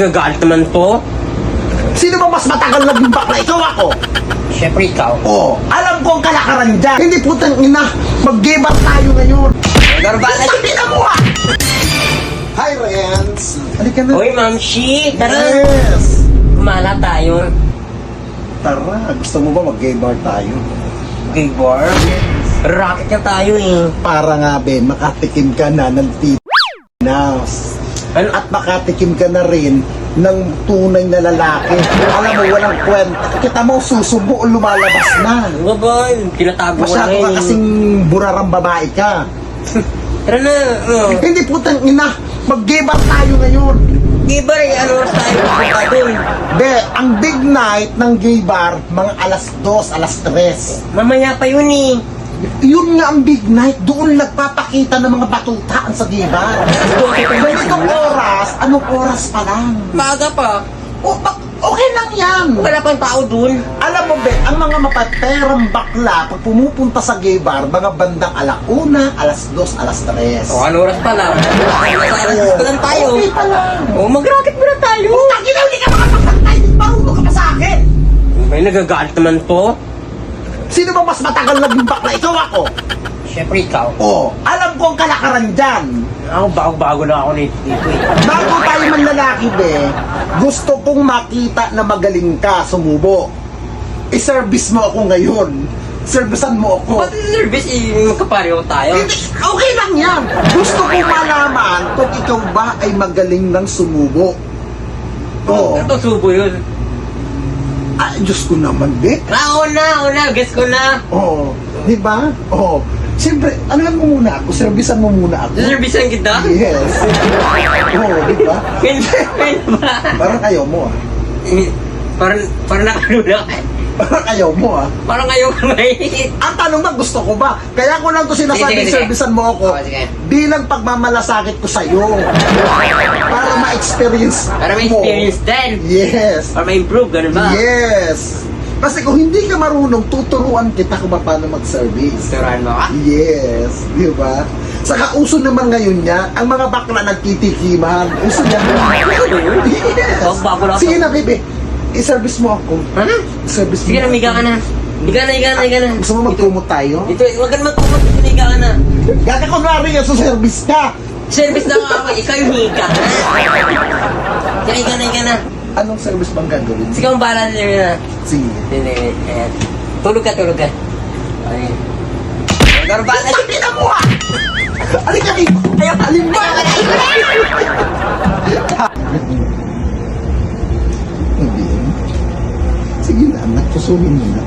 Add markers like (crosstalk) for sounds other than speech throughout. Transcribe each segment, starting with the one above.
nagagalit naman to. Sino ba mas matagal naging bakla? Ikaw ako? Siyempre ikaw. Oo. Alam ko ang kalakaran dyan. Hindi putang ina. Mag-give up tayo ngayon. Garbala. Putang ina mo ah! Hi, Renz. Halika na. Uy, Ma'am Shi, tara. Yes. Kumala tayo. Tara, gusto mo ba mag-gay bar tayo? Gay bar? Rocket na tayo eh. Para nga be, makatikim ka na ng tinaws. Ano? At makatikim ka na rin ng tunay na lalaki. Alam mo, walang kwenta. Kita mo, susubo, lumalabas na. Ano ba? Tinatago ko Masyado na ka eh. kasing burarang babae ka. (laughs) Tara na. Oh. Hindi putang ina, mag-give up tayo ngayon. Gay bar eh. Ano oras tayo pupunta? Be, ang big night ng gay bar, mga alas 2, alas 3. Mamaya pa yun eh. Yun nga ang big night, doon nagpapakita ng mga batutaan sa gay bar. Ganitong oras, anong oras pa lang? Maaga pa. O, bak- okay lang yan. Wala pang tao dun. Alam mo, be, ang mga mapaperang bakla, pag pumupunta sa gay bar, mga bandang alauna, alas 2, alas 3. O, ano oras pa lang? Alas 10 pa lang tayo. Okay pa lang. O, mag-rocket muna tayo. Putang ina, hindi ka makapagtantay. Marunong ka pa sa akin. May nagagalit naman to. Sino ba mas matagal naging bakla? Ikaw ako. Siyempre ikaw. Oo. Alam ko ang kalakaran dyan. Ako, bago-bago na ako nito dito eh. Bago tayo man lalaki, be, gusto kong makita na magaling ka, sumubo. I-service mo ako ngayon. Servicean mo ako. Ba't nervous eh? Magkapareho tayo. Hindi, okay lang yan. Gusto kong malaman kung ikaw ba ay magaling ng sumubo. Oo. Ito subo yun. Ay, Diyos ko naman, be. Ah, una, una. Guess ko na. Oo. Di ba? Oo. Siyempre, ano mo muna ako? Servicean mo muna ako. Servicean kita? Yes. Oo, di ba? Pwede pwede ba? Parang ayaw mo ah. Eh, Parang, parang nakalula ka. Parang ayaw mo ah. Parang ayaw ko may... Ang tanong ba, gusto ko ba? Kaya ko lang to Sige, sinasabi, sige, sige. servicean mo ako. Oo, sige. Bilang pagmamalasakit ko sa'yo. Para ma-experience Para may mo. experience din. Yes. Para may improve, ganun ba? Yes. Kasi kung hindi ka marunong, tuturuan kita kung paano mag-service. Turuan mo ka? Yes, di ba? Saka uso naman ngayon niya, ang mga bakla nagtitikiman. Uso yan. Yes. Sige na, baby. I-service mo ako. Ha? I-service Sige mo na, ako. miga ka na. Miga na, miga na, miga na. Gusto mo magtumot tayo? Ito, huwag ka na magkumot. Miga ka na. Gaga kunwari yan sa service ka. Service na nga ako. Ikaw yung higa na. Sige, higa na, higa na. Anong service bang gagawin? Sige, ang bahala na na. Sige. Ayan. Tulog ka, tulog ka. Ay. Garbala. Pakita mo ah! Alika dito! Ayaw ka. Alin ba? Hindi. Sige na, anak. Susuhin mo na.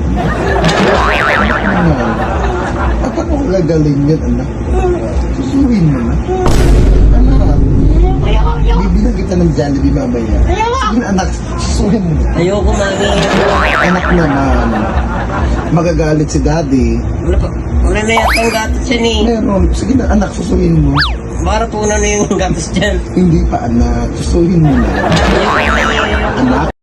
Anak naman. Ah, paano ko gagaling yan, anak? Susuhin mo na. Kita ng Jollibee mamaya. Sige na, anak. Susuhin mo. Ayoko, mami. Anak naman. Magagalit si daddy. Wala pa. Wala na yata ang gatos yan eh. Meron. Sige na, anak. Susuhin mo. Para puno na yung gatos dyan. Hindi pa, anak. Susuhin mo na. Anak,